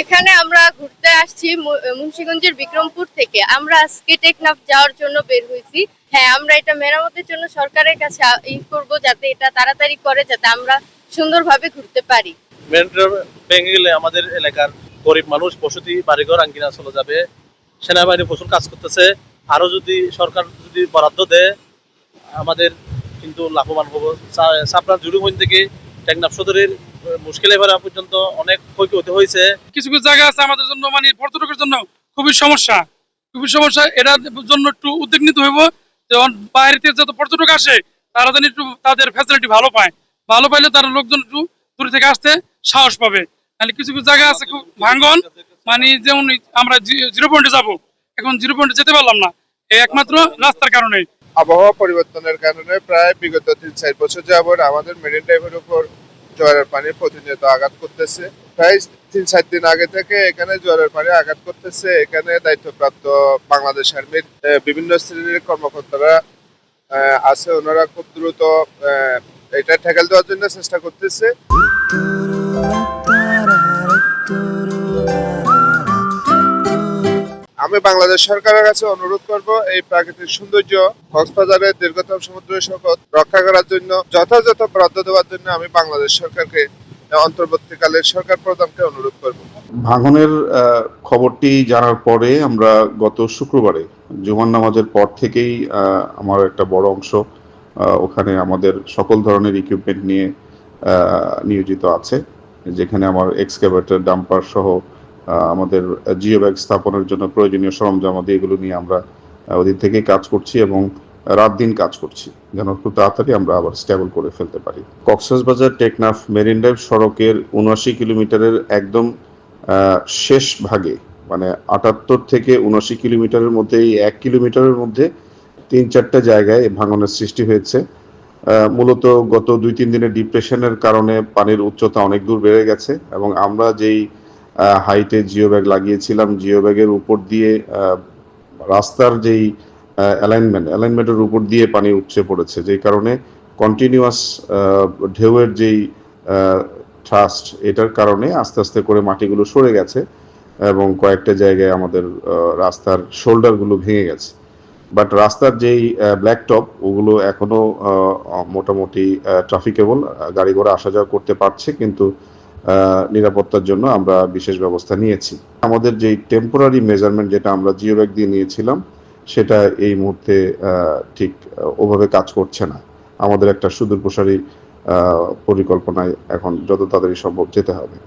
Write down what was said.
এখানে আমরা ঘুরতে আসছি মুন্সিগঞ্জের বিক্রমপুর থেকে। আমরা আজকে টেকনাফ যাওয়ার জন্য বের হয়েছি। হ্যাঁ আমরা এটা মেরামতের জন্য সরকারের কাছে ই করব যাতে এটা তাড়াতাড়ি করে, যাতে আমরা সুন্দরভাবে ঘুরতে পারি। ভেঙে গেলে আমাদের এলাকার গরিব মানুষ বসতি, বাড়িঘর, আঙ্গিনা চলে যাবে। সেনাবাহিনী প্রচুর কাজ করতেছে। আরও যদি সরকার যদি বরাদ্দ দেয়, আমাদের কিন্তু লাভবান হব। সাপড়ার জুড়িমন থেকে টেকনাফ সদরের মুশকিল এবারে পর্যন্ত অনেক ক্ষয়ক্ষতি হয়েছে। কিছু কিছু জায়গা আছে আমাদের জন্য মানে পর্যটকের জন্য খুবই সমস্যা। খুবই সমস্যা। এটার জন্য একটু উদ্যোগ নিতে হইব যেমন বাইরে থেকে যত পর্যটক আসে তারা যেন একটু তাদের ফ্যাসিলিটি ভালো পায়। ভালো পাইলে তারা লোকজন একটু দূর থেকে আসতে সাহস পাবে। তাহলে কিছু কিছু জায়গা আছে খুব ভাঙ্গন। মানে যেমন আমরা জিরো পয়েন্টে যাব। এখন জিরো পয়েন্টে যেতে পারলাম না। এই একমাত্র রাস্তার কারণে। আবহাওয়া পরিবর্তনের কারণে প্রায় বিগত তিন চার বছর যাবত আমাদের মেরিন ড্রাইভের উপর জোয়ারের পানি প্রতিনিয়ত আঘাত করতেছে। প্রায় তিন, চার দিন আগে থেকে এখানে জোয়ারের পানি আঘাত করতেছে। এখানে দায়িত্বপ্রাপ্ত বাংলাদেশ আর্মির বিভিন্ন শ্রেণির কর্মকর্তারা আছে। ওনারা খুব দ্রুত এটা ঠেকাল দেওয়ার জন্য চেষ্টা করতেছে। আমি বাংলাদেশ সরকারের কাছে অনুরোধ করব, এই প্রাকৃতিক সৌন্দর্য কক্সবাজারের দীর্ঘতম সমুদ্র সৈকত রক্ষা করার জন্য, যথাযথ বরাদ্দ দেওয়ার জন্য আমি বাংলাদেশ সরকারকে অন্তর্বর্তীকালের সরকার প্রধানকে অনুরোধ করব। ভাঙনের খবরটি জানার পরে আমরা গত শুক্রবারে জুমার নামাজের পর থেকেই আমার একটা বড় অংশ ওখানে আমাদের সকল ধরনের ইকুইপমেন্ট নিয়ে নিয়োজিত আছে, যেখানে আমার এক্সকেভেটর ডাম্পার সহ আমাদের জিও ব্যাগ স্থাপনের জন্য প্রয়োজনীয় সরঞ্জাম আদি এগুলো নিয়ে আমরা আহ, ওদিন থেকেই কাজ করছি এবং রাত দিন কাজ করছি যেন খুব তাড়াতাড়ি আমরা আবার স্টেবল করে ফেলতে পারি। কক্সবাজার টেকনাফ মেরিন ড্রাইভ সড়কের উনআশি কিলোমিটারের একদম শেষ ভাগে মানে আটাত্তর থেকে উনআশি কিলোমিটারের মধ্যে এই এক কিলোমিটারের মধ্যে তিন চারটা জায়গায় ভাঙনের সৃষ্টি হয়েছে। মূলত গত দুই তিন দিনের ডিপ্রেশনের কারণে পানির উচ্চতা অনেক দূর বেড়ে গেছে এবং আমরা যেই হাইটে জিও ব্যাগ লাগিয়েছিলাম। জিও ব্যাগের উপর দিয়ে রাস্তার যেই অ্যালাইনমেন্ট অ্যালাইনমেন্টের উপর দিয়ে পানি উপচে পড়েছে। যেই কারণে কন্টিনিউয়াস ঢেউয়ের যেই ট্রাস্ট এটার কারণে আস্তে আস্তে করে মাটিগুলো সরে গেছে এবং কয়েকটা জায়গায় আমাদের রাস্তার শোল্ডারগুলো ভেঙে গেছে। বাট রাস্তার যেই ব্ল্যাক টপ ওগুলো এখনও আহ, মোটামুটি ট্রাফিকেবল গাড়ি ঘোড়া আসা যাওয়া করতে পারছে কিন্তু নিরাপত্তার জন্য আমরা বিশেষ ব্যবস্থা নিয়েছি। আমাদের যে টেম্পোরারি মেজারমেন্ট যেটা আমরা জিও ব্যাগ দিয়ে নিয়েছিলাম, সেটা এই মুহূর্তে ঠিক ওভাবে কাজ করছে না। আমাদের একটা সুদূর প্রসারী পরিকল্পনায় এখন যত তাড়াতাড়ি সম্ভব যেতে হবে।